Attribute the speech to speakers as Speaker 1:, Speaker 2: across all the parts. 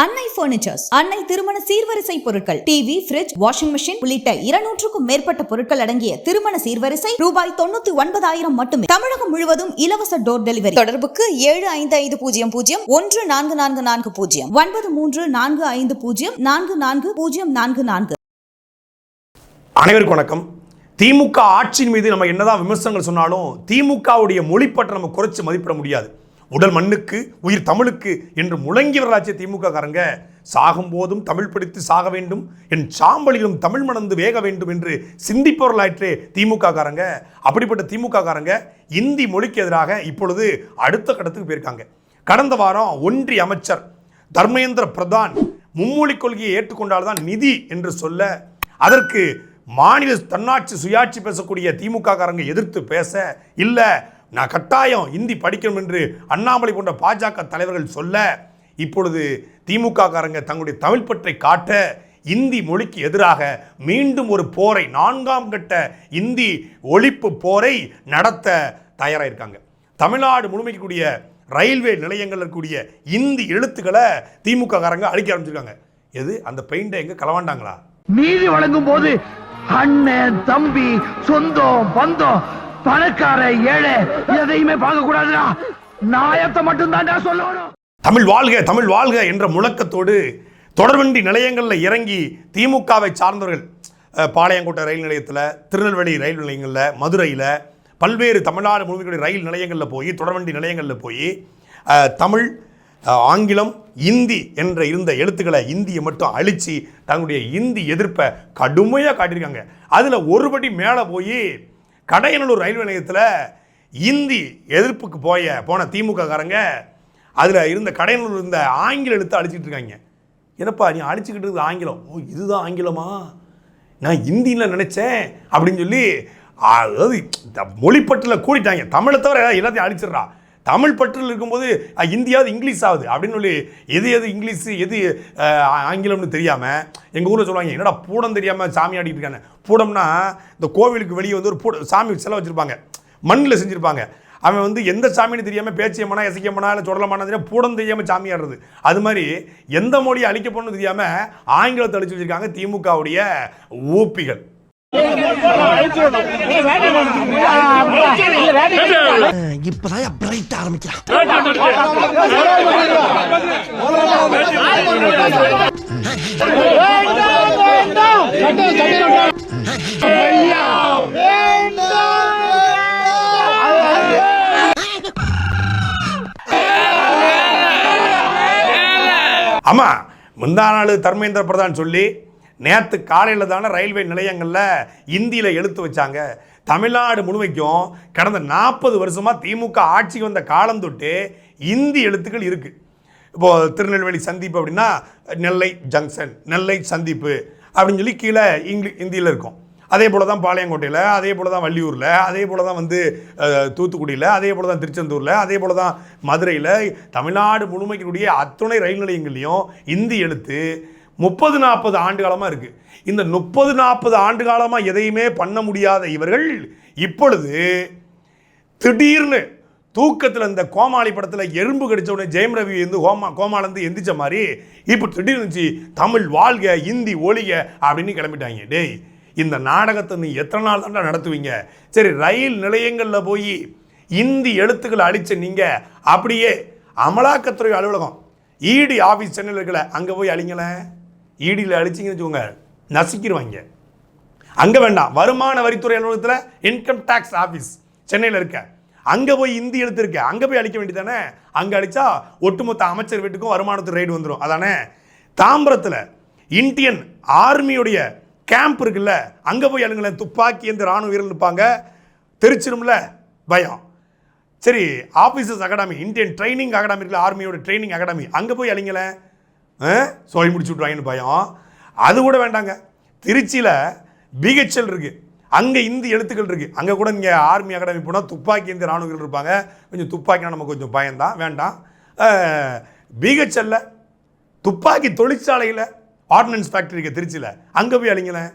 Speaker 1: அன்னை பர்னிச்சர்ஸ் அன்னை திருமண சீர்வரிசை பொருட்கள். டிவி பிரிட்ஜ் வாஷிங் மிஷின் உள்ளிட்ட இருநூற்றுக்கும் மேற்பட்ட பொருட்கள் அடங்கிய திருமண சீர்வரிசை ரூபாய் தொண்ணூத்தி ஒன்பதாயிரம் மட்டுமே. தமிழகம் முழுவதும் இலவச டோர் டெலிவரி தொடர்புக்கு ஏழு ஐந்து ஐந்து பூஜ்ஜியம் பூஜ்ஜியம் ஒன்று நான்கு நான்கு நான்கு பூஜ்ஜியம். ஒன்பது மூன்று நான்கு ஐந்து பூஜ்ஜியம் நான்கு நான்கு பூஜ்ஜியம் நான்கு நான்கு.
Speaker 2: அனைவருக்கும் வணக்கம். திமுக ஆட்சியின் மீது நம்ம என்னதான் விமர்சனங்கள் சொன்னாலும் திமுகவுடைய மொழிப்பற்றை நம்ம குறைச்சு மதிப்பிட முடியாது. உடல் மண்ணுக்கு உயிர் தமிழுக்கு என்று முழங்கியவர்களாச்சே திமுக காரங்க சாகும்போதும் தமிழ் படித்து சாக வேண்டும் என் சாம்பலிலும் தமிழ் மணந்து வேக வேண்டும் என்று சிந்திப்பவர்களாயிற்றே திமுக காரங்க அப்படிப்பட்ட திமுக காரங்க இந்தி மொழிக்கு எதிராக இப்பொழுது அடுத்த கட்டத்துக்கு போயிருக்காங்க. கடந்த வாரம் ஒன்றிய அமைச்சர் தர்மேந்திர பிரதான் மும்மொழி கொள்கையை ஏற்றுக்கொண்டால்தான் நிதி என்று சொல்ல அதற்கு மாநில தன்னாட்சி சுயாட்சி பேசக்கூடிய திமுக காரங்க எதிர்த்து பேச இல்லை நான் கட்டாயம் இந்தி படிக்கணும் என்று அண்ணாமலை போன்ற பாஜக தலைவர்கள் சொல்ல இப்பொழுது திமுக காரங்க தங்களுடைய தமிழ் பற்றை காட்ட இந்தி மொழிக்கு எதிராக மீண்டும் ஒரு போரை நான்காம் கட்ட இந்தி ஒழிப்பு போரை நடத்த தயாராக இருக்காங்க தமிழ்நாடு முழுமைக்கக்கூடிய ரயில்வே நிலையங்கள் இருக்கக்கூடிய இந்தி எழுத்துக்களை திமுக காரங்க அழிக்க ஆரம்பிச்சிருக்காங்க. எது? அந்த பெயிண்டை எங்க களவாண்டாங்களா?
Speaker 3: நீதி வழங்கும் போது அண்ணன் தம்பி சொந்தம் பந்தம் பணக்கார ஏழை எதையுமே பார்க்க கூடாதுடா நாயத்தை மட்டும் தான் சொல்லணும்.
Speaker 2: தமிழ் வாழ்க தமிழ் வாழ்க என்ற முழக்கத்தோடு தொடர்வண்டி நிலையங்களில் இறங்கி திமுகவை சார்ந்தவர்கள் பாளையங்கோட்டை ரயில் நிலையத்தில் திருநெல்வேலி ரயில் நிலையங்களில் மதுரையில் பல்வேறு தமிழ்நாடு முழுமைக்குடைய ரயில் நிலையங்களில் போய் தொடர்வண்டி நிலையங்களில் போய் தமிழ் ஆங்கிலம் இந்தி என்ற இருந்த எழுத்துக்களை இந்தியை மட்டும் அழித்து தங்களுடைய இந்தி எதிர்ப்பை கடுமையாக காட்டியிருக்காங்க. அதில் ஒருபடி மேலே போய் கடையனூர் ரயில்வே நிலையத்தில் இந்தி எதிர்ப்புக்கு போய போன திமுக காரங்க அதில் இருந்த கடையனூர் இருந்த ஆங்கில எழுத்து அழிச்சிட்டு இருக்காங்க. என்னப்பா நீ அழிச்சுக்கிட்டு இருக்குது ஆங்கிலம்? ஓ இதுதான் ஆங்கிலமா? நான் ஹிந்தியில் நினச்சேன் அப்படின்னு சொல்லி அதாவது இந்த கூடிட்டாங்க. தமிழை தவிர எல்லாத்தையும் அழிச்சிடுறா. தமிழ் பற்றில் இருக்கும்போது இந்தியாவது இங்கிலீஷ் ஆகுது அப்படின்னு சொல்லி எது எது இங்கிலீஷு எது ஆங்கிலம்னு தெரியாமல் எங்கள் ஊரில் சொல்லுவாங்க என்னடா பூடம் தெரியாமல் சாமி ஆடிட்டு இருக்காங்க பூடம்னா இந்த கோவிலுக்கு வெளியே வந்து ஒரு பூட சாமி செலவு வச்சுருப்பாங்க. மண்ணில் செஞ்சுருப்பாங்க. அவன் வந்து எந்த சாமின்னு தெரியாமல் பேச்சியம்மனா இசைக்கியம்மனா இல்லை சுடலமானா தெரியாமல் பூடம் தெரியாமல் சாமி ஆடுறது. அது மாதிரி எந்த மொழியை அழிக்க போகணும்னு தெரியாமல் ஆங்கிலத்தை அழிச்சு வச்சுருக்காங்க திமுகவுடைய ஊப்பிகள்.
Speaker 3: இப்பதான் பிரைட் ஆரம்பிக்கிறான்
Speaker 2: ஆமா முந்தா நாள் தர்மேந்திர பிரதான் சொல்லி நேற்று காலையில் தானே ரயில்வே நிலையங்களில் இந்தியில் எழுத்து வச்சாங்க. தமிழ்நாடு முழுமைக்கும் கடந்த நாற்பது வருஷமாக திமுக ஆட்சிக்கு வந்த காலம் தொட்டு இந்தி எழுத்துக்கள் இருக்குது இப்போது திருநெல்வேலி சந்திப்பு அப்படின்னா நெல்லை ஜங்ஷன் நெல்லை சந்திப்பு அப்படின்னு சொல்லி கீழே இங்கிலீ இந்தியில் இருக்கும். அதே போல் தான் பாளையங்கோட்டையில் அதே போல் தான் வள்ளியூரில் அதே போல் தான் வந்து தூத்துக்குடியில் அதே போல் தான் திருச்செந்தூரில் அதே போல் தான் மதுரையில். தமிழ்நாடு முழுமைக்குடைய அத்துணை ரயில் நிலையங்கள்லேயும் இந்தி எழுத்து முப்பது நாற்பது ஆண்டு காலமாக இருக்குது இந்த முப்பது நாற்பது ஆண்டு காலமாக எதையுமே பண்ண முடியாத இவர்கள் இப்பொழுது திடீர்னு தூக்கத்தில் இந்த கோமாளி படத்தில் எறும்பு கடித்த உடனே ஜெயம் ரவி வந்து கோமா கோமாலேருந்து எந்திரிச்ச மாதிரி இப்போ திடீர்னுச்சு தமிழ் வாழ்க இந்தி ஒழிக அப்படின்னு கிளம்பிட்டாங்க. டேய் இந்த நாடகத்தை நீ எத்தனை நாள் தாண்டா நடத்துவீங்க? சரி ரயில் நிலையங்களில் போய் இந்தி எழுத்துக்களை அழிச்ச நீங்கள் அப்படியே அமலாக்கத்துறை அலுவலகம் இடி ஆஃபீஸ் சென்னையில் இருக்கல அங்கே போய் அழிங்களேன். ஈடியில் அழிச்சிங்கன்னு வச்சுக்கோங்க நசுக்கிடுவாங்க அங்கே வேண்டாம் வருமான வரித்துறை அலுவலகத்தில் இன்கம் டேக்ஸ் ஆஃபீஸ் சென்னையில் இருக்க. அங்கே போய் இந்தி எழுத்து அங்கே போய் அழிக்க வேண்டியதானே அங்கே அழிச்சா ஒட்டுமொத்த அமைச்சர் வீட்டுக்கும் வருமானத்துறை ரைடு வந்துடும் அதானே? தாம்பரத்தில் இந்தியன் ஆர்மியுடைய கேம்ப் இருக்குல்ல அங்கே போய் அழுங்களேன் துப்பாக்கி எந்த ராணுவ வீரர் இருப்பாங்க. தெரிச்சிரும்ல? பயம். சரி officers academy Indian training academy இருக்குல்ல ஆர்மியோட ட்ரைனிங் அகாடமி அங்கே போய் அழிங்களேன். சோழி முடிச்சு விட்ருவாங்கன்னு பயம். அது கூட வேண்டாங்க. திருச்சியில் பிஹெச்எல் இருக்குது அங்கே இந்தி எழுத்துக்கள் இருக்குது அங்கே கூட இங்கே ஆர்மி அகாடமி போனால் துப்பாக்கி இந்திய ராணுவர்கள் இருப்பாங்க. கொஞ்சம் துப்பாக்கினா நமக்கு கொஞ்சம் பயம்தான். வேண்டாம். பிஹெச்எல்ல துப்பாக்கி தொழிற்சாலையில் ஆர்டினன்ஸ் ஃபேக்டரி இருக்குது திருச்சியில். அங்கே போய் அழிங்களேன்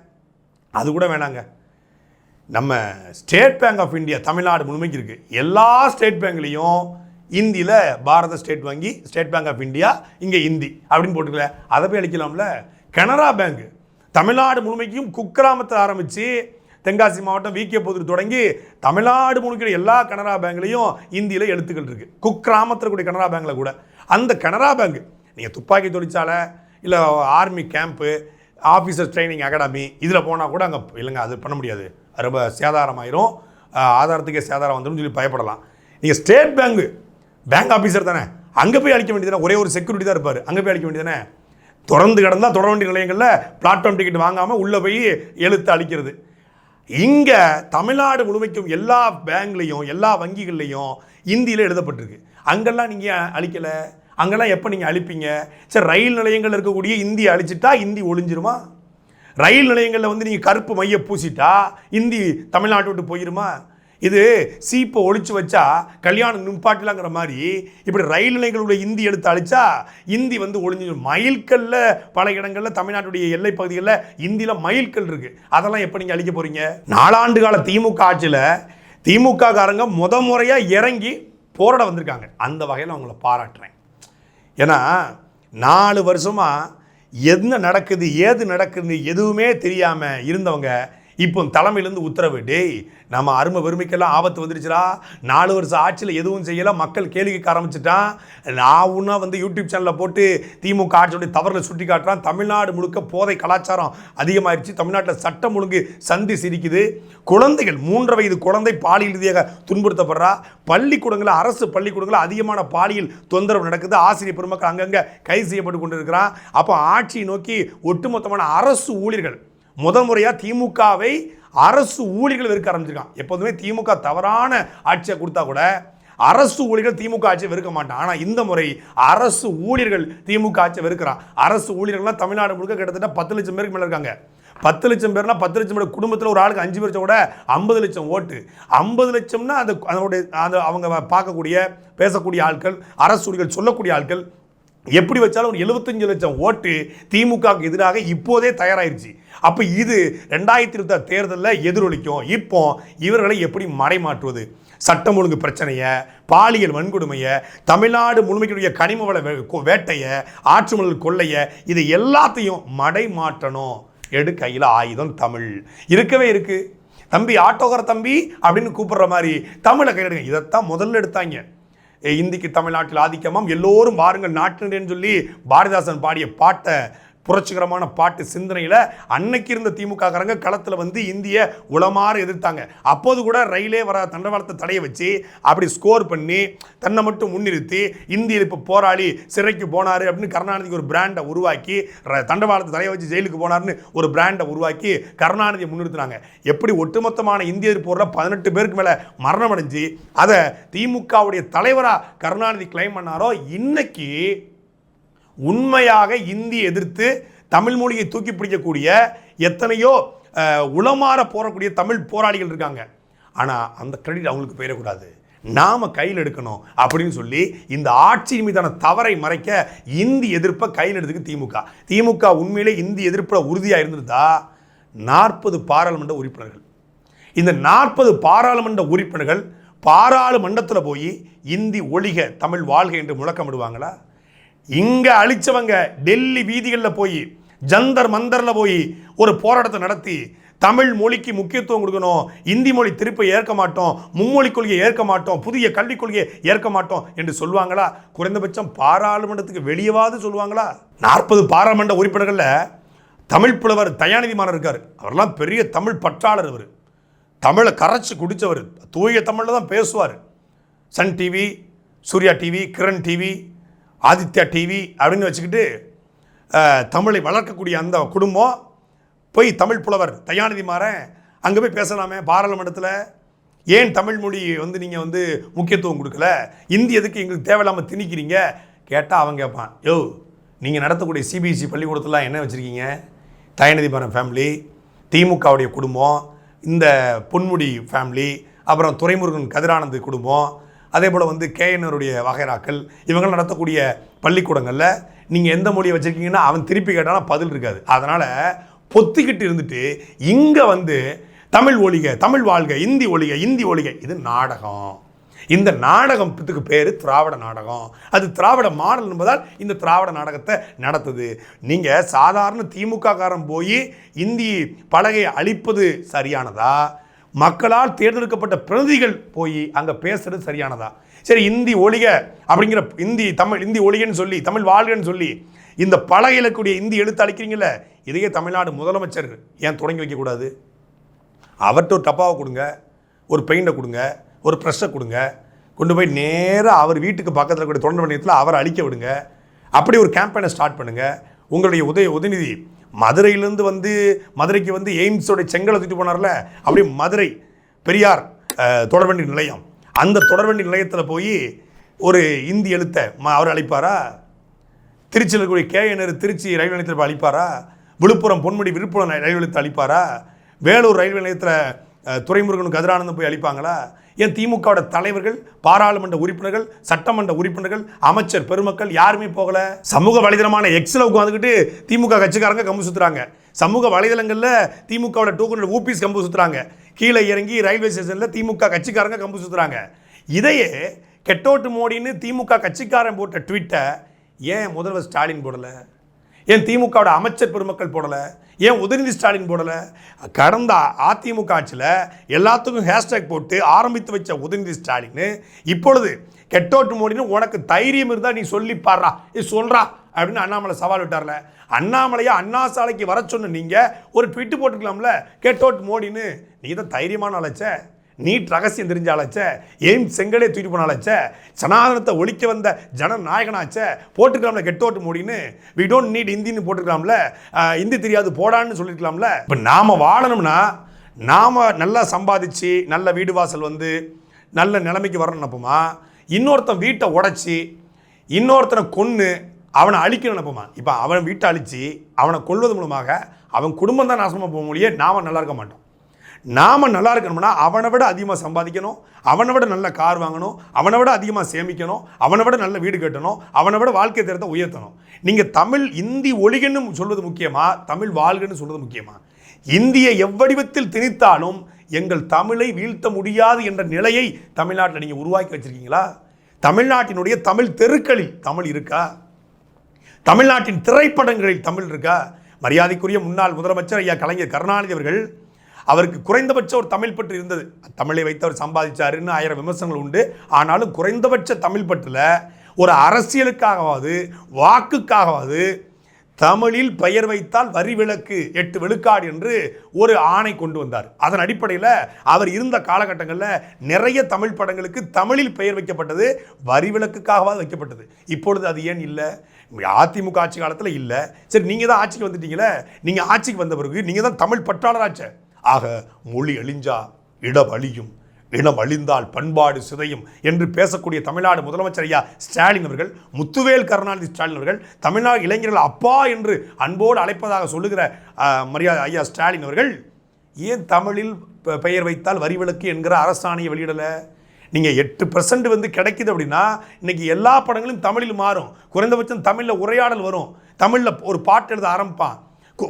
Speaker 2: அது கூட வேணாங்க. நம்ம state bank of India Tamil Nadu முழுமைக்கு இருக்குது எல்லா ஸ்டேட் பேங்க்லேயும் இந்தியில் பாரத ஸ்டேட் வங்கி ஸ்டேட் பேங்க் ஆஃப் இந்தியா இங்கே இந்தி. அப்படின்னு போட்டுக்கல. அதை போய் அழிக்கலாம்ல? கனரா பேங்க். தமிழ்நாடு முழுமைக்கும் குக்கிராமத்தை ஆரம்பித்து தென்காசி மாவட்டம் விகே புதூர் தொடங்கி தமிழ்நாடு முழுக்கிற எல்லா கனரா பேங்க்லையும் இந்தியில் எழுத்துக்கள் இருக்குது குக்கிராமத்தில் கூடிய கனரா பேங்கில் கூட. அந்த கனரா பேங்க் நீங்கள் துப்பாக்கி தொழிற்சாலை இல்லை army camp officer training academy இதில் போனால் கூட அங்கே இல்லைங்க அது பண்ண முடியாது. ரொம்ப சேதாரமாயிரும். ஆயிரும் ஆதாரத்துக்கே சேதாரம் வந்துடும் சொல்லி பயப்படலாம். நீங்கள் ஸ்டேட் பேங்க்கு பேங்க் ஆஃபீஸர் தானே. அங்கே போய் அழிக்க வேண்டியதானே ஒரே ஒரு செக்யூரிட்டி தான் இருப்பார். அங்கே போய் அழிக்க வேண்டியதானே திறந்து கிடந்தால் தொடர வண்டி நிலையங்களில் பிளாட்ஃபார்ம் டிக்கெட் வாங்காமல் உள்ளே போய் எழுத்து அழிக்கிறது இங்கே தமிழ்நாடு முழுமைக்கும் எல்லா பேங்க்லேயும் எல்லா வங்கிகள்லையும் இந்தியில் எழுதப்பட்டிருக்கு. அங்கெல்லாம் நீங்கள் அழிக்கலை அங்கெல்லாம் எப்போ நீங்கள் அழிப்பீங்க சரி ரயில் நிலையங்கள் இருக்கக்கூடிய இந்தியை அழிச்சிட்டா இந்தி ஒளிஞ்சிருமா? ரயில் நிலையங்களில் வந்து நீங்கள் கருப்பு மைய பூசிட்டா இந்தி தமிழ்நாட்டை விட்டு போயிருமா? இது சீப்பை ஒழிச்சு வச்சா கல்யாணம் நிப்பாட்டலாங்கிற மாதிரி இப்படி ரயில் நிலையங்களுடைய இந்தி எடுத்து அழிச்சா இந்தி வந்து ஒழிஞ்சு மயில்கல்ல பல இடங்களில் தமிழ்நாட்டுடைய எல்லை பகுதிகளில் இந்தியில் மயில்கல் இருக்கு. அதெல்லாம் எப்போ நீங்கள் அழிக்க போகிறீங்க நாலாண்டு கால திமுக ஆட்சியில் திமுக காரங்க முத முறையாக இறங்கி போராட வந்திருக்காங்க. அந்த வகையில் அவங்கள பாராட்டுறேன். ஏன்னா நாலு வருஷமா என்ன நடக்குது ஏது நடக்குது எதுவுமே தெரியாமல் இருந்தவங்க இப்போ தலைமையிலேருந்து உத்தரவு டேய் நம்ம அருமை பெருமைக்கெல்லாம் ஆபத்து வந்துருச்சுடா நாலு வருஷம் ஆட்சியில் எதுவும் செய்யலை. மக்கள் கேள்விக்கு ஆரம்பிச்சிட்டான். நான் ஒன்றா வந்து யூடியூப் சேனலில் போட்டு திமுக ஆட்சியுடைய தவறுகளை சுட்டி காட்டுறான். தமிழ்நாடு முழுக்க போதை கலாச்சாரம் அதிகமாயிருச்சு. தமிழ்நாட்டில் சட்டம் ஒழுங்கு சந்தி சிரிக்குது. குழந்தைகள் மூன்று வயது குழந்தை பாலியல் ரீதியாக துன்புறுத்தப்படுறா. பள்ளிக்கூடங்களில் அரசு பள்ளிக்கூடங்களில் அதிகமான பாலியல் தொந்தரவு நடக்குது. ஆசிரியர் பெருமக்கள் அங்கங்கே கைது செய்யப்பட்டு கொண்டிருக்கிறான். அப்போ ஆட்சியை நோக்கி ஒட்டுமொத்தமான அரசு ஊழியர்கள் முதல் முறையாக திமுகவை அரசு ஊழியர்கள் வெறுக்க ஆரம்பிச்சிருக்கான் எப்போதுமே திமுக தவறான ஆட்சியை கொடுத்தா கூட அரசு ஊழியர்கள் திமுக ஆட்சியை வெறுக்க மாட்டான் ஆனால் இந்த முறை அரசு ஊழியர்கள் திமுக ஆட்சியை வெறுக்கிறான் அரசு ஊழியர்கள்லாம் தமிழ்நாடு முழுக்க கிட்டத்தட்ட பத்து லட்சம் பேருக்கு மேலே இருக்காங்க. பத்து லட்சம் பேர்னா பத்து லட்சம் பேர் குடும்பத்தில் ஒரு ஆளுக்கு அஞ்சு பேர் கூட ஐம்பது லட்சம் ஓட்டு. ஐம்பது லட்சம்னா அந்த அதனுடைய அந்த அவங்க பார்க்கக்கூடிய பேசக்கூடிய ஆட்கள் அரசு ஊழியர்கள் சொல்லக்கூடிய ஆட்கள் எப்படி வச்சாலும் ஒரு எழுபத்தஞ்சு லட்சம் ஓட்டு திமுகவுக்கு எதிராக இப்போதே தயாராயிருச்சு. அப்போ இது ரெண்டாயிரத்தி இருபத்தாறு தேர்தலில் எதிரொலிக்கும். இப்போ இவர்களை எப்படி மறைமாற்றுவது? சட்டம் ஒழுங்கு பிரச்சனையை பாலியல் வன்கொடுமையை தமிழ்நாடு முழுமைக்குரிய கனிம வள வேட்டையை ஆற்று வேட்டையை கொள்ளையை இது எல்லாத்தையும் மடை மாற்றணும் எடு கையில் ஆயுதம் தமிழ். இருக்கவே இருக்குது தம்பி ஆட்டோகர தம்பி அப்படின்னு கூப்பிடுற மாதிரி தமிழை கையெடுங்க இதைத்தான் முதல்ல எடுத்தாங்க. இந்திக்கு தமிழ்நாட்டில் ஆதிக்கமாம் எல்லோரும் வாருங்கள் நாட்டினேன்னு சொல்லி பாரதிதாசன் பாடிய பாட்டை புரட்சிகரமான பாட்டு சிந்தனையில் அன்னைக்கு இருந்த திமுகக்காரங்க களத்தில் வந்து இந்திய உளமாற எதிர்த்தாங்க. அப்போது கூட ரயிலே வர தண்டவாளத்தை தடைய வச்சு அப்படி ஸ்கோர் பண்ணி தன்னை மட்டும் முன்னிறுத்தி இந்திய இப்போ போராளி சிறைக்கு போனார் அப்படின்னு கருணாநிதிக்கு ஒரு பிராண்டை உருவாக்கி ர- தண்டவாளத்தை தடைய வச்சு ஜெயிலுக்கு போனார்னு ஒரு பிராண்டை உருவாக்கி கருணாநிதியை முன்னிறுத்தினாங்க. எப்படி ஒட்டுமொத்தமான இந்திய எதிர்ப்போரில் பதினெட்டு பேருக்கு மேலே மரணம் அடைஞ்சு அதை திமுகவுடைய தலைவராக கருணாநிதி கிளைம் பண்ணாரோ இன்னைக்கு உண்மையாக இந்தி எதிர்த்து தமிழ் மொழியை தூக்கி பிடிக்கக்கூடிய எத்தனையோ உளமாற போறக்கூடிய தமிழ் போராளிகள் இருக்காங்க. ஆனால் அந்த கிரெடிட் அவங்களுக்கு போயிடக்கூடாது. நாம் கையில் எடுக்கணும் அப்படின்னு சொல்லி இந்த ஆட்சியின் மீதான தவறை மறைக்க இந்தி எதிர்ப்பை கையில் எடுத்துக்கு திமுக. திமுக உண்மையிலே இந்தி எதிர்ப்பில் உறுதியாக இருந்திருந்தா நாற்பது பாராளுமன்ற உறுப்பினர்கள். இந்த நாற்பது பாராளுமன்ற உறுப்பினர்கள் பாராளுமன்றத்தில் போய் இந்தி ஒழிக தமிழ் வாழ்க என்று முழக்கமிடுவாங்களா? இங்கே அழிச்சவங்க டெல்லி வீதிகளில் போய் ஜந்தர் மந்தரில் போய் ஒரு போராட்டத்தை நடத்தி தமிழ் மொழிக்கு முக்கியத்துவம் கொடுக்கணும் இந்தி மொழி திருப்பை ஏற்க மாட்டோம் மும்மொழி கொள்கையை ஏற்க மாட்டோம் புதிய கல்விக் கொள்கையை ஏற்க மாட்டோம் என்று சொல்லுவாங்களா? குறைந்தபட்சம் பாராளுமன்றத்துக்கு வெளியவாது சொல்லுவாங்களா? நாற்பது பாராளுமன்ற உறுப்பினர்களில் தமிழ் புலவர் தயாநிதி மாறன் இருக்கார். அவரெல்லாம் பெரிய தமிழ் பற்றாளர் அவர். தமிழை கரைச்சி குடித்தவர் தூய தமிழில் தான் பேசுவார். Sun TV Surya TV Kiran TV Aditya TV அப்படின்னு வச்சுக்கிட்டு தமிழை வளர்க்கக்கூடிய அந்த குடும்பம் போய் தமிழ் புலவர் தயாநிதி மாறன் அங்கே போய் பேசலாமே பாராளுமன்றத்தில். ஏன் தமிழ் மொழி வந்து நீங்கள் வந்து முக்கியத்துவம் கொடுக்கல? இந்தி எதுக்கு எங்களுக்கு தேவையில்லாமல் திணிக்கிறீங்க? கேட்டால் அவன் கேட்பான் யோ நீங்கள் நடத்தக்கூடிய சிபிஎஸ்சி பள்ளிக்கூடத்துலாம் என்ன வச்சுருக்கீங்க? தயாநிதி மாறன் ஃபேமிலி திமுகவுடைய குடும்பம் இந்த பொன்முடி ஃபேமிலி அப்புறம் துரைமுருகன் கதிரானந்த் குடும்பம் அதே போல் வந்து கேஎன்ஆருடைய வகைராக்கள் இவங்க நடத்தக்கூடிய பள்ளிக்கூடங்களில் நீங்கள் எந்த மொழியை வச்சுருக்கீங்கன்னா அவன் திருப்பி கேட்டானா பதில் இருக்காது. அதனால் பொத்திக்கிட்டு இருந்துட்டு இங்கே வந்து தமிழ் ஒழிக தமிழ் வாழ்க இந்தி ஒழிக இந்தி ஒழிக இது நாடகம். இந்த நாடகத்துக்கு பேர் திராவிட நாடகம். அது திராவிட மாடல் என்பதால் இந்த திராவிட நாடகத்தை நடத்துது. நீங்கள் சாதாரண திமுக காரன் போய் இந்தி பலகையை அழிப்பது சரியானதா? மக்களால் தேர்ந்தெடுக்கப்பட்ட பிரதிகள் போய் அங்கே பேசுறது சரியானதா? சரி இந்தி ஒழிக அப்படிங்கிற இந்தி தமிழ் இந்தி ஒழிகன்னு சொல்லி தமிழ் வாழ்கன்னு சொல்லி இந்த பலகையில் கூடிய இந்தி எழுத்து அழைக்கிறீங்கள இதையே தமிழ்நாடு முதலமைச்சர் ஏன் தொடங்கி வைக்கக்கூடாது அவர்கிட்ட ஒரு டப்பாவை கொடுங்க ஒரு பெயிண்டை கொடுங்க ஒரு ப்ரெஷ்ஷை கொடுங்க கொண்டு போய் நேராக அவர் வீட்டுக்கு பக்கத்தில் கூடிய தொண்டர் நிலையத்தில் அவரை அழிக்க விடுங்க. அப்படி ஒரு கேம்பெயினை ஸ்டார்ட் பண்ணுங்கள் உங்களுடைய உதய உதயநிதி மதுரையிலேருந்து வந்து மதுரைக்கு வந்து எய்ம்ஸோட செங்கலை தூக்கிட்டு போனார்ல அப்படி மதுரை பெரியார் தொடர்வண்டி நிலையம். அந்த தொடர்வண்டி நிலையத்தில் போய் ஒரு இந்தி எழுத்தை ம- அவர் அழைப்பாரா திருச்சியில் இருக்கக்கூடிய கேஎன்ஆர் திருச்சி ரயில் நிலையத்தில் அழிப்பாரா விழுப்புரம் பொன்முடி விழுப்புரம் ரயில்வே நிலையத்தில் அழிப்பாரா வேலூர் ரயில்வே நிலையத்தில் துறைமுருகனுக்கு கதிரானந்தம் போய் அழிப்பாங்களா ஏன் திமுகவோட தலைவர்கள் பாராளுமன்ற உறுப்பினர்கள் சட்டமன்ற உறுப்பினர்கள் அமைச்சர் பெருமக்கள் யாருமே போகல. சமூக வலைதளமான எக்ஸில் உட்காந்துக்கிட்டு திமுக கட்சிக்காரங்க கம்பு சுற்றுறாங்க சமூக வலைதளங்களில் திமுகவோட டூ ஹண்ட்ரட் ஊபிஸ் கம்பு சுற்றுறாங்க கீழே இறங்கி ரயில்வே ஸ்டேஷனில் திமுக கட்சிக்காரங்க கம்பு சுற்றுறாங்க இதையே கெட்டோட்டு மோடின்னு திமுக கட்சிக்காரன் போட்ட ட்விட்டை ஏன் முதல்வர் ஸ்டாலின் போடலை? ஏன் திமுகவோட அமைச்சர் பெருமக்கள் போடலை? ஏன் உதயநிதி ஸ்டாலின் போடலை? கடந்த அதிமுக ஆட்சியில் எல்லாத்துக்கும் ஹேஷ்டேக் போட்டு ஆரம்பித்து வச்ச உதயநிதி ஸ்டாலின் இப்பொழுது கெட்டோட்டு மோடின்னு உனக்கு தைரியம் இருந்தால் நீ சொல்லி பாடுறா. நீ சொல்கிறா அப்படின்னு அண்ணாமலை சவால் விட்டார்ல. அண்ணாமலையா அண்ணா சாலைக்கு வர சொன்ன நீங்கள் ஒரு ட்விட்டு போட்டுக்கலாம்ல? கெட்டோட்டு மோடின்னு. நீ தான் தைரியமான அழைச்ச? நீட் ரகசியம் தெரிஞ்சாலச்ச அழைச்ச செங்கலே தூக்கிட்டு போனாலச்ச சனாதனத்தை ஒழிக்க வந்த ஜனநாயகனாச்ச போட்டுக்கலாம்ல கெட் ஓட்டு மோடின்னு. வி டோன்ட் நீட் ஹிந்தின்னு போட்டுக்கலாம்ல இந்தி ஹிந்தி தெரியாது போடான்னு சொல்லியிருக்கலாம்ல இப்போ நாம வாழணும்னா நாம நல்லா சம்பாதிச்சு நல்ல வீடு வாசல் வந்து நல்ல நிலைமைக்கு வரணும் நினைப்போமா? இன்னொருத்தன் வீட்டை உடைச்சி இன்னொருத்தனை கொன்று அவனை அழிக்கணும் நினைப்போமா? இப்போ அவன் வீட்டை அழித்து அவனை கொல்வது மூலமாக அவன் குடும்பம் தான் நாசமாக போக முடியும் நாம நல்லா இருக்க மாட்டோம். நாம் நல்லா இருக்கணும்னா அவனை விட அதிகமாக சம்பாதிக்கணும் அவனை விட நல்ல கார் வாங்கணும் அவனை விட அதிகமாக சேமிக்கணும் அவனை விட நல்ல வீடு கட்டணும் அவனை விட வாழ்க்கை தரத்தை உயர்த்தணும். நீங்கள் தமிழ் இந்தி ஒழிகன்னு சொல்வது முக்கியமாக தமிழ் வாழ்கன்னு சொல்வது முக்கியமாக இந்தியை எவ்வடிவத்தில் திணித்தாலும் எங்கள் தமிழை வீழ்த்த முடியாது என்ற நிலையை தமிழ்நாட்டில் நீங்கள் உருவாக்கி வச்சிருக்கீங்களா? தமிழ்நாட்டினுடைய தமிழ் தெருக்களில் தமிழ் இருக்கா? தமிழ்நாட்டின் திரைப்படங்களில் தமிழ் இருக்கா? மரியாதைக்குரிய முன்னாள் முதலமைச்சர் ஐயா கலைஞர் கருணாநிதி அவர்கள் அவருக்கு குறைந்தபட்ச ஒரு தமிழ் பற்று இருந்தது. தமிழை வைத்து அவர் சம்பாதிச்சாருன்னு ஆயிரம் விமர்சனங்கள் உண்டு. ஆனாலும் குறைந்தபட்ச தமிழ் பற்றில் ஒரு அரசியலுக்காகவாது வாக்குக்காகவாது தமிழில் பெயர் வைத்தால் வரி விலக்கு எட்டு விழுக்காடு என்று ஒரு ஆணை கொண்டு வந்தார். அதன் அடிப்படையில் அவர் இருந்த காலகட்டங்களில் நிறைய தமிழ் படங்களுக்கு தமிழில் பெயர் வைக்கப்பட்டது வரி விலக்குக்காகவாது வைக்கப்பட்டது. இப்பொழுது அது ஏன் இல்லை? அதிமுக ஆட்சி காலத்தில் இல்லை. சரி நீங்கள் தான் ஆட்சிக்கு வந்துட்டீங்களே. நீங்கள் ஆட்சிக்கு வந்த பிறகு நீங்கள் தான் தமிழ் பற்றாளராச்சே. ஆக மொழி அழிஞ்சா இடம் அழியும் இனம் அழிந்தால் பண்பாடு சிதையும் என்று பேசக்கூடிய தமிழ்நாடு முதலமைச்சர் ஐயா ஸ்டாலின் அவர்கள் முத்துவேல் கருணாநிதி ஸ்டாலின் அவர்கள் தமிழ்நாடு இளைஞர்கள் அப்பா என்று அன்போடு அழைப்பதாக சொல்லுகிற மரியாதை ஐயா ஸ்டாலின் அவர்கள் ஏன் தமிழில் பெயர் வைத்தால் வரி விலக்கு என்கிற அரசாணையை வெளியிடலை? நீங்கள் எட்டு பர்சன்ட் வந்து கிடைக்குது அப்படின்னா இன்னைக்கு எல்லா படங்களும் தமிழில் மாறும். குறைந்தபட்சம் தமிழில் உரையாடல் வரும். தமிழில் ஒரு பாட்டு எழுத ஆரம்பிப்பான்.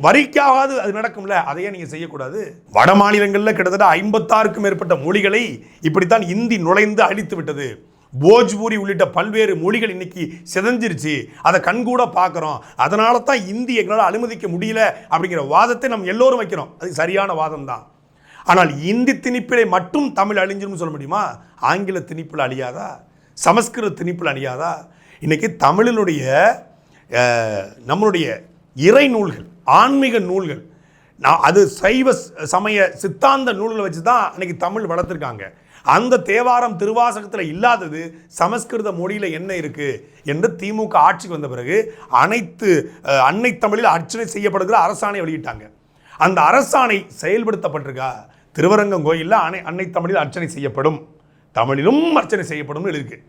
Speaker 2: வரிக்காவது அது நடக்கும்ல அதையே நீங்கள் செய்யக்கூடாது. வட மாநிலங்களில் கிட்டத்தட்ட ஐம்பத்தாறுக்கும் மேற்பட்ட மொழிகளை இப்படித்தான் இந்தி நுழைந்து அழித்து விட்டது. போஜ்பூரி உள்ளிட்ட பல்வேறு மொழிகள் இன்னைக்கு சிதஞ்சிருச்சு. அதை கண்கூட பார்க்குறோம். அதனால தான் இந்தி எங்களால் அனுமதிக்க முடியல அப்படிங்கிற வாதத்தை நம்ம எல்லோரும் வைக்கிறோம். அது சரியான வாதம் தான் ஆனால் இந்தி திணிப்பிலே மட்டும் தமிழ் அழிஞ்சிரும்னு சொல்ல முடியுமா? ஆங்கில திணிப்பில் அழியாதா? சமஸ்கிருத திணிப்பில் அழியாதா? இன்றைக்கி தமிழினுடைய நம்மளுடைய இறை நூல்கள் ஆன்மீக நூல்கள். நான் அது சைவ ச- சமய சித்தாந்த நூல்களை வச்சு தான் அன்னைக்கு தமிழ் வளர்த்துருக்காங்க. அந்த தேவாரம் திருவாசகத்தில் இல்லாதது சமஸ்கிருத மொழியில் என்ன இருக்குது என்று திமுக ஆட்சிக்கு வந்த பிறகு அனைத்து அன்னை தமிழில் அர்ச்சனை செய்யப்படுகிற அரசாணை வெளியிட்டாங்க. அந்த அரசாணை செயல்படுத்தப்பட்டிருக்கா? திருவரங்கம் கோயிலில் அன்னை அன்னை தமிழில் அர்ச்சனை செய்யப்படும். தமிழிலும் அர்ச்சனை செய்யப்படும்னு இருக்குது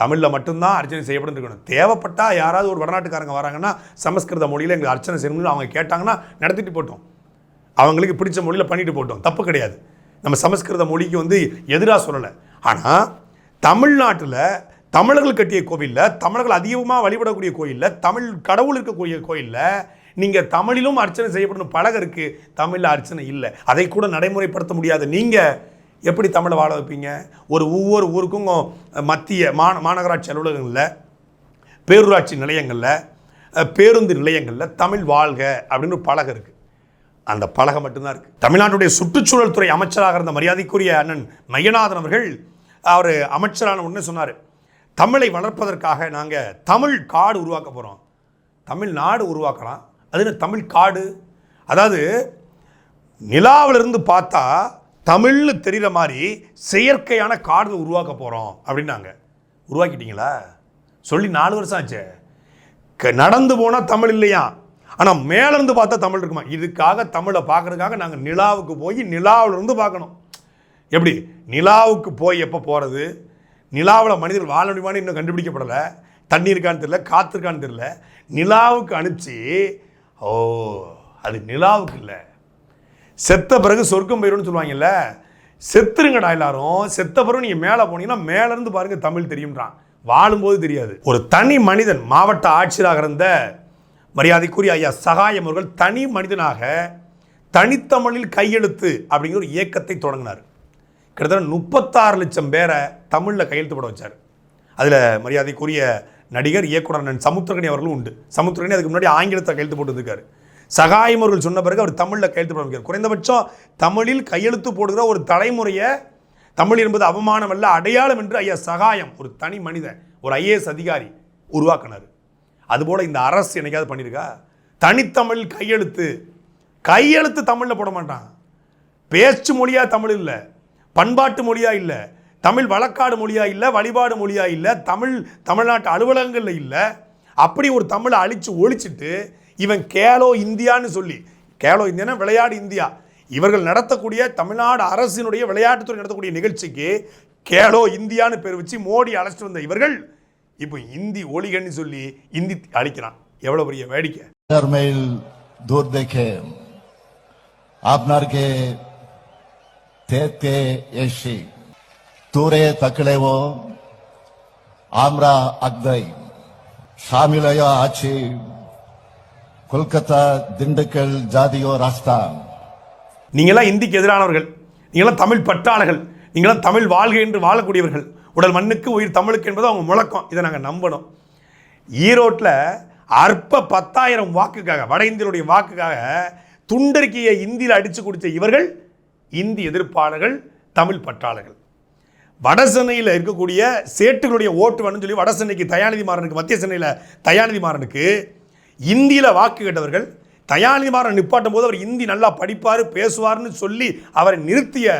Speaker 2: தமிழில் மட்டும்தான் அர்ச்சனை செய்யப்படும் இருக்கணும் தேவைப்பட்டா யாராவது ஒரு வடநாட்டுக்காரங்க வராங்கன்னா சமஸ்கிருத மொழியில் எங்களுக்கு அர்ச்சனை செய்யணும்னு அவங்க கேட்டாங்கன்னா நடத்திட்டு போட்டோம். அவங்களுக்கு பிடிச்ச மொழியில் பண்ணிட்டு போட்டோம். தப்பு கிடையாது. நம்ம சமஸ்கிருத மொழிக்கு வந்து எதிராக சொல்லலை. ஆனால் தமிழ்நாட்டில் தமிழர்கள் கட்டிய கோவிலில் தமிழர்கள் அதிகமாக வழிபடக்கூடிய கோயிலில் தமிழ் கடவுள் இருக்கக்கூடிய கோயிலில் நீங்கள் தமிழிலும் அர்ச்சனை செய்யப்படணும் பழக இருக்குது தமிழில் அர்ச்சனை இல்லை. அதை கூட நடைமுறைப்படுத்த முடியாது. நீங்கள் எப்படி தமிழை வாழ வைப்பீங்க? ஒரு ஒவ்வொரு ஊருக்கும் மத்திய மான மாநகராட்சி அலுவலகங்களில் பேரூராட்சி நிலையங்களில் பேருந்து நிலையங்களில் தமிழ் வாழ்க அப்படின்னு ஒரு பலகை இருக்குது அந்த பலகை மட்டும்தான் இருக்குது தமிழ்நாட்டுடைய சுற்றுச்சூழல் துறை அமைச்சராக இருந்த மரியாதைக்குரிய அண்ணன் மையநாதன் அவர்கள் அவர் அமைச்சரான உடனே சொன்னார் தமிழை வளர்ப்பதற்காக நாங்கள் தமிழ் காடு உருவாக்க போகிறோம் தமிழ் நாடு உருவாக்கலாம். அது தமிழ் காடு? அதாவது நிலாவிலிருந்து பார்த்தா தமிழ்னு தெரிகிற மாதிரி செயற்கையான கார்டு உருவாக்க போகிறோம் அப்படின்னாங்க. உருவாக்கிட்டீங்களா? சொல்லி நாலு வருஷம் ஆச்சு. க- நடந்து போனால் தமிழ் இல்லையா? ஆனால் மேலேருந்து பார்த்தா தமிழ் இருக்குமா? இதுக்காக தமிழை பார்க்குறதுக்காக நாங்கள் நிலாவுக்கு போய் நிலாவிலிருந்து பார்க்கணும். எப்படி? நிலாவுக்கு போய் எப்போ போகிறது நிலாவில் மனிதர் வாழ முடியுமான்னு இன்னும் கண்டுபிடிக்கப்படலை. தண்ணி இருக்கான்னு தெரில காற்று இருக்கான்னு தெரில நிலாவுக்கு அனுப்பிச்சி ஓ அது நிலாவுக்கு இல்லை. செத்த பிறகு சொர்க்கம் போயிடும்னு சொல்லுவாங்கல்ல? செத்துருங்கடா எல்லாரும். செத்த பிறகு நீங்கள் மேலே போனீங்கன்னா மேலேருந்து பாருங்கள் தமிழ் தெரியும்ன்றான். வாழும்போது தெரியாது. ஒரு தனி மனிதன் மாவட்ட ஆட்சியராக இருந்த மரியாதைக்குரிய ஐயா சகாயம் அவர்கள் தனி மனிதனாக தனித்தமிழில் கையெழுத்து அப்படிங்கிற ஒரு இயக்கத்தை தொடங்கினார். கிட்டத்தட்ட முப்பத்தாறு லட்சம் பேரை தமிழில் கையெழுத்து போட வச்சார். அதில் மரியாதைக்குரிய நடிகர் இயக்குனர் சமுத்திரகனி அவர்களும் உண்டு. சமுத்திரகனி அதுக்கு முன்னாடி ஆங்கிலத்தை கையெழுத்து போட்டு வந்திருக்காரு சகாயம் அவர்கள் சொன்ன பிறகு அவர் தமிழில் கையெழுத்து போட குறைந்தபட்சம் தமிழில் கையெழுத்து போடுகிற ஒரு தலைமுறையை தமிழ் என்பது அவமானம் அல்ல அடையாளம் என்று ஐயா சகாயம் ஒரு தனி மனிதன் ஒரு ஐஏஎஸ் அதிகாரி உருவாக்கினார். அதுபோல் இந்த அரசு என்னைக்காவது பண்ணியிருக்கா தனித்தமிழ் கையெழுத்து. கையெழுத்து தமிழில் போட மாட்டான். பேச்சு மொழியாக தமிழ் இல்லை பண்பாட்டு மொழியாக இல்லை தமிழ் வழக்காடு மொழியாக இல்லை வழிபாடு மொழியாக இல்லை தமிழ் தமிழ்நாட்டு அலுவலகங்களில் இல்லை. அப்படி ஒரு தமிழை அழித்து ஒழிச்சிட்டு இவன் கேலோ இந்தியான்னு சொல்லி கேலோ இந்தியானா விளையாடு இந்தியா. இவர்கள் நடத்தக்கூடிய தமிழ்நாடு அரசினுடைய விளையாட்டுத்துறை நடத்தக்கூடிய நிகழ்ச்சிக்கு கேலோ இந்தியான்னு பேர் வச்சு மோடி அழைச்சிட்டு வந்த இவர்கள் இப்போ இந்தி ஒளிகன்னு சொல்லி இந்தி அழிக்கிறான். எவ்வளோ பெரிய வேடிக்கை.
Speaker 4: மைல் दूर देखे आपणार्गे தேத்தே ஏஷி தூரே தக்கிளேவோ ஆம்ரா அக்தை சாமிலயோ ஆட்சி கொல்கத்தா திண்டுக்கல் ஜாதியோ ராஸ்தா
Speaker 2: நீங்களாம் இந்திக்கு எதிரானவர்கள். நீங்களாம் தமிழ் பற்றாளர்கள் நீங்களாம் தமிழ் வாழ்க என்று வாழக்கூடியவர்கள். உடல் மண்ணுக்கு உயிர் தமிழுக்கு என்பது அவங்க முழக்கம். இதை நாங்கள் நம்பணும். ஈரோட்டில் அற்ப பத்தாயிரம் வாக்குக்காக வட இந்தியருடைய வாக்குக்காக துண்டறிக்கையை இந்தியில் அடித்து கொடுத்த இவர்கள் இந்தி எதிர்ப்பாளர்கள் தமிழ் பற்றாளர்கள் வடசென்னையில் இருக்கக்கூடிய சேட்டுகளுடைய ஓட்டு வேணும்னு சொல்லி வட சென்னைக்கு தயாநிதி மாறனுக்கு மத்திய சென்னையில் தயாநிதி மாறனுக்கு இந்தியில் வாக்கு கேட்டவர்கள் தயாநிதி நிப்பாட்டும் போது அவர் இந்தி நல்லா படிப்பார் பேசுவார்னு சொல்லி அவரை நிறுத்திய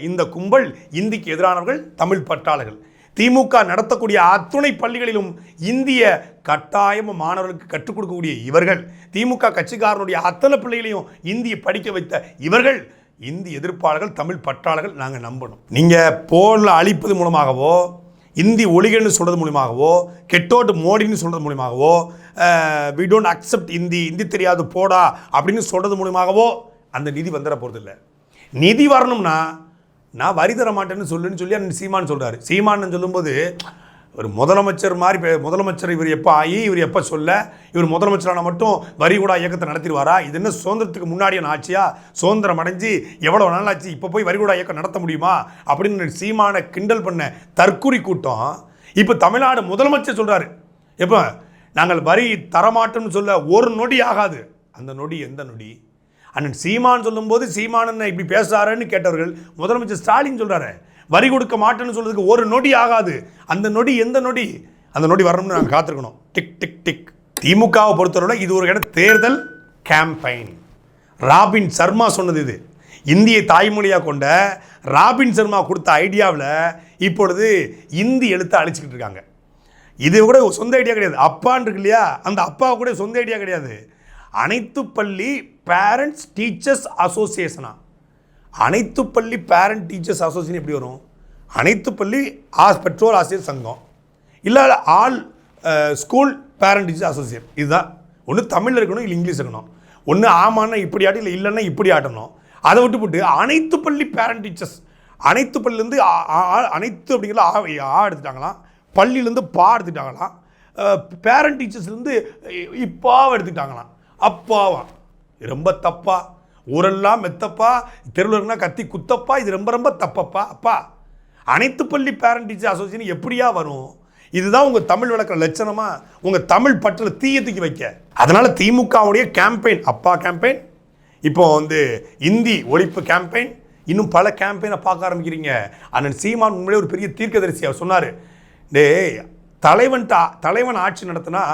Speaker 2: இந்த கும்பல் இந்திக்கு எதிரானவர்கள் தமிழ் பட்டாளர்கள் திமுக நடத்தக்கூடிய அத்துணை பள்ளிகளிலும் இந்திய கட்டாயம் மாணவர்களுக்கு கற்றுக் கொடுக்கக்கூடிய இவர்கள் திமுக கட்சிக்காரனுடைய அத்தனை பிள்ளைகளையும் இந்தியை படிக்க வைத்த இவர்கள் இந்தி எதிர்ப்பாளர்கள் தமிழ் பற்றாளர்கள் நாங்கள் நம்பணும். நீங்கள் போரில் அழிப்பது மூலமாகவோ இந்தி ஒளிகன்னு சொல்கிறது மூலியமாகவோ கெட்டோட்டு மோடின்னு சொல்கிறது மூலியமாகவோ we don't accept Hindi Hindi தெரியாது போடா அப்படின்னு சொல்கிறது மூலியமாகவோ அந்த நிதி வந்துட போகிறதில்ல நிதி வரணும்னா நான் வரி தர மாட்டேன்னு சொல்லுன்னு சொல்லி அந்த சீமான் சொல்கிறாரு சீமான்னு சொல்லும்போது ஒரு முதலமைச்சர் மாதிரி முதலமைச்சர் இவர் எப்போ ஆகி இவர் எப்போ சொல்ல இவர் முதலமைச்சரான மட்டும் வரிகூடா இயக்கத்தை நடத்திடுவாரா? இது என்ன சுதந்திரத்துக்கு முன்னாடியான ஆட்சியா? சுதந்திரம் அடைஞ்சு எவ்வளோ நாள் ஆச்சு? இப்போ போய் வரிகூடா இயக்கம் நடத்த முடியுமா? அப்படின்னு சீமான கிண்டல் பண்ண தற்குறி கூட்டம். இப்போ தமிழ்நாடு முதலமைச்சர் சொல்கிறாரு எப்போ? நாங்கள் வரி தரமாட்டோம்னு சொல்ல ஒரு நொடி ஆகாது. அந்த நொடி எந்த நொடி? அண்ணன் சீமான் சொல்லும்போது சீமான் இப்படி பேசுறாருன்னு கேட்டவர்கள் முதலமைச்சர் ஸ்டாலின் சொல்கிறாரு வரி கொடுக்க மாட்டேன்னு சொல்றதுக்கு ஒரு நொடி ஆகாது. அந்த நொடி எந்த நொடி? அந்த நொடி வரணும்னு நாங்கள் காத்திருக்கணும். Tick tick tick. திமுகவை பொறுத்தவரை இது ஒரு இடம் தேர்தல் கேம்பெயின் ராபின் சர்மா சொன்னது இது. இந்தியை தாய்மொழியாக கொண்ட ராபின் சர்மா கொடுத்த ஐடியாவில் இப்பொழுது இந்தி எழுத்தை அழிச்சிக்கிட்டு இருக்காங்க. இது கூட சொந்த ஐடியா கிடையாது. அப்பான்னு இருக்கு இல்லையா? அந்த அப்பா கூட சொந்த ஐடியா கிடையாது. அனைத்து பள்ளி பேரண்ட்ஸ் டீச்சர்ஸ் அசோசியேஷனா அனைத்து பள்ளி பேரண்ட் டீச்சர்ஸ் அசோசியேஷன் எப்படி வரும்? அனைத்து பள்ளி ஆஸ் பெற்றோர் ஆசிரியர் சங்கம். இல்லை all school parent teacher association இதுதான். ஒன்று தமிழில் இருக்கணும் இல்லை இங்கிலீஷ் இருக்கணும். ஒன்று ஆமான்னா இப்படி ஆட்டி இல்லை இல்லைன்னா இப்படி ஆட்டணும். அதை விட்டு போட்டு அனைத்து பள்ளி பேரண்ட் டீச்சர்ஸ் அனைத்து பள்ளிலேருந்து அனைத்து அப்படிங்கிற ஆ ஆ எடுத்துட்டாங்களாம். பள்ளியிலேருந்து பா எடுத்துட்டாங்களாம். பேரண்ட் டீச்சர்ஸ்லேருந்து இப்பாவை எடுத்துக்கிட்டாங்களாம் அப்பாவா. ரொம்ப தப்பாக ஊரெல்லாம் மெத்தப்பா தெருவில் இருந்தால் கத்தி குத்தப்பா இது ரொம்ப ரொம்ப தப்பப்பா அப்பா. அனைத்து பள்ளி பேரண்ட் டீச்சர் அசோசியேஷன் எப்படியா வரும்? இதுதான் உங்கள் தமிழ் வளர்க்குற லட்சணமாக உங்கள் தமிழ் பற்றில் தீய தூக்கி வைக்க. அதனால் திமுகவுடைய கேம்பெயின் அப்பா கேம்பெயின் இப்போ வந்து இந்தி ஒழிப்பு கேம்பெயின் இன்னும் பல கேம்பெயினை பார்க்க ஆரம்பிக்கிறீங்க. அண்ணன் சீமான் உண்மையிலே ஒரு பெரிய தீர்க்கதரிசி அவர் சொன்னார். டேய் தலைவன்ட்ட தலைவன் ஆட்சி நடத்தினா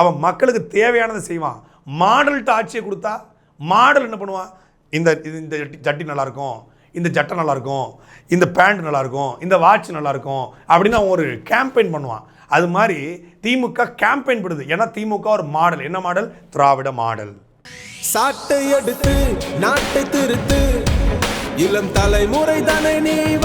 Speaker 2: அவன் மக்களுக்கு தேவையானதை செய்வான். மாடல்கிட்ட ஆட்சியை கொடுத்தா மாடல் என்ன பண்ணுவான் இந்த இது- இந்த ஜட்டி- ஜட்டி நல்லா இருக்கும் இந்த ஜட்டை நல்லாயிருக்கும் இந்த பேண்ட் நல்லாயிருக்கும் இந்த வாட்ச் நல்லாயிருக்கும் அப்படின்னு அவன் ஒரு கேம்பெயின் பண்ணுவான். அது மாதிரி திமுக கேம்பெயின் பண்ணுது ஏன்னா திமுக ஒரு மாடல். என்ன மாடல்? திராவிட மாடல்.
Speaker 5: சாட்டை எடுத்து நாட்டை திருத்து. இளம் தலைமுறை தானே நீ